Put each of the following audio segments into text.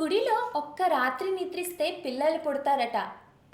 గుడిలో ఒక్క రాత్రి నిద్రిస్తే పిల్లలు పుడతారట.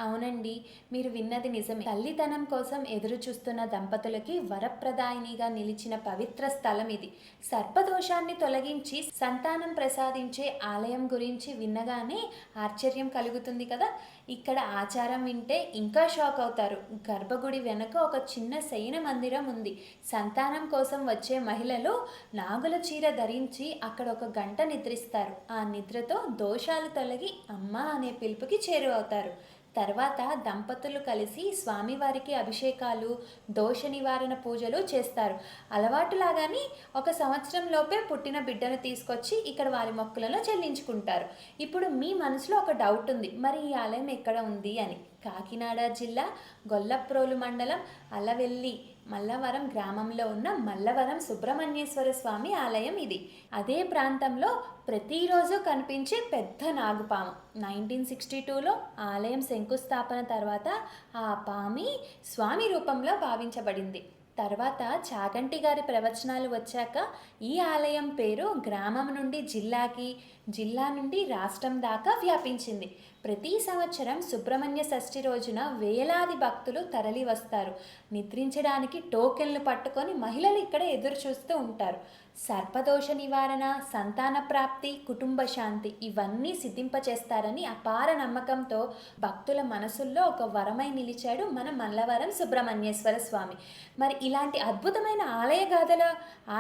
అవునండి మీరు విన్నది నిజమే. తల్లితనం కోసం ఎదురు చూస్తున్న దంపతులకి వరప్రదాయినిగా నిలిచిన పవిత్ర స్థలం ఇది. సర్పదోషాన్ని తొలగించి సంతానం ప్రసాదించే ఆలయం గురించి విన్నగానే ఆశ్చర్యం కలుగుతుంది కదా. ఇక్కడ ఆచారం వింటే ఇంకా షాక్ అవుతారు. గర్భగుడి వెనుక ఒక చిన్న శయన మందిరం ఉంది. సంతానం కోసం వచ్చే మహిళలు నాగుల చీర ధరించి అక్కడ ఒక గంట నిద్రిస్తారు. ఆ నిద్రతో దోషాలు తొలగి అమ్మ అనే పిలుపుకి చేరువవుతారు. తర్వాత దంపతులు కలిసి స్వామివారికి అభిషేకాలు దోష నివారణ పూజలు చేస్తారు. అలవాటులాగానే ఒక సంవత్సరం లోపే పుట్టిన బిడ్డను తీసుకొచ్చి ఇక్కడ వారి మొక్కులను చెల్లించుకుంటారు. ఇప్పుడు మీ మనసులో ఒక డౌట్ ఉంది. మరి ఈ ఆలయం ఎక్కడ ఉంది అని. కాకినాడ జిల్లా గొల్లప్రోలు మండలం అలవెల్లి మల్లవరం గ్రామంలో ఉన్న మల్లవరం సుబ్రహ్మణ్యేశ్వర స్వామి ఆలయం ఇది. అదే ప్రాంతంలో ప్రతిరోజు కనిపించే పెద్ద నాగుపాము. నైన్టీన్ సిక్స్టీ టూలో ఆలయం శంకుస్థాపన తర్వాత ఆ పామి స్వామి రూపంలో భావించబడింది. తర్వాత చాగంటి గారి ప్రవచనాలు వచ్చాక ఈ ఆలయం పేరు గ్రామం నుండి జిల్లాకి జిల్లా నుండి రాష్ట్రం దాకా వ్యాపించింది. ప్రతి సంవత్సరం సుబ్రహ్మణ్య షష్ఠి రోజున వేలాది భక్తులు తరలి వస్తారు నిద్రించడానికి టోకెన్లు పట్టుకొని మహిళలు ఇక్కడ ఎదురు చూస్తూ ఉంటారు. సర్పదోష నివారణ సంతాన ప్రాప్తి కుటుంబ శాంతి ఇవన్నీ సిద్ధింపచేస్తారని అపార నమ్మకంతో భక్తుల మనసుల్లో ఒక వరమై నిలిచాడు మన మల్లవరం సుబ్రహ్మణ్యేశ్వర స్వామి. మరి ఇలాంటి అద్భుతమైన ఆలయ గాథల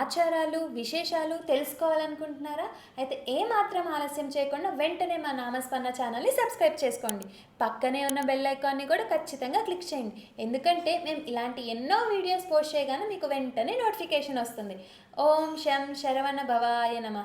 ఆచారాలు విశేషాలు తెలుసుకోవాలనుకుంటున్నారా? అయితే ఏ మాత్రం ఆలస్యం చేయకుండా వెంటనే మా నామస్మరణ ఛానల్ని సబ్స్క్రైబ్ చేసుకోండి. పక్కనే ఉన్న బెల్ ఐకాన్ని కూడా ఖచ్చితంగా క్లిక్ చేయండి. ఎందుకంటే మేము ఇలాంటి ఎన్నో వీడియోస్ పోస్ట్ చేయగానే మీకు వెంటనే నోటిఫికేషన్ వస్తుంది. ఓం శం శరవణ భవాయ నమ.